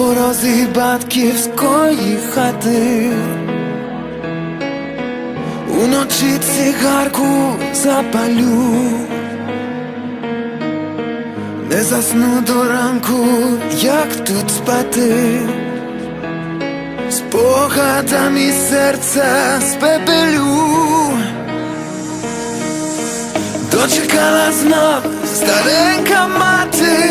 порозі батьківської хати. Уночі цигарку запалю, не засну до ранку, як тут спати, спогадами серця спепелю. Дочекала знов старенька мати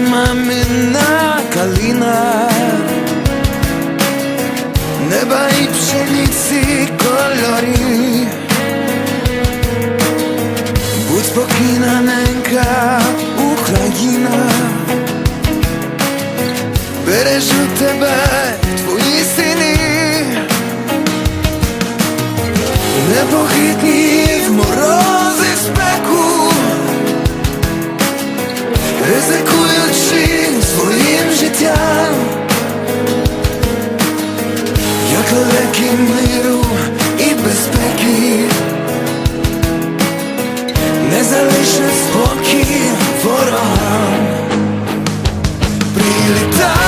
мамина калина Неба і пшениці кольорі Будь спокійна, ненька Україна Бережу тебе, твої сини Непохитні в морози спеку лелеки миру і безпеки, не залишить спокій ворогам, прилітають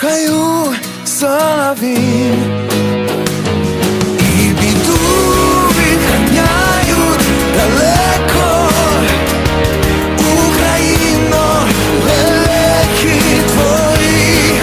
хаю солові. І біду відганяють далеко Україно, лелеки твої.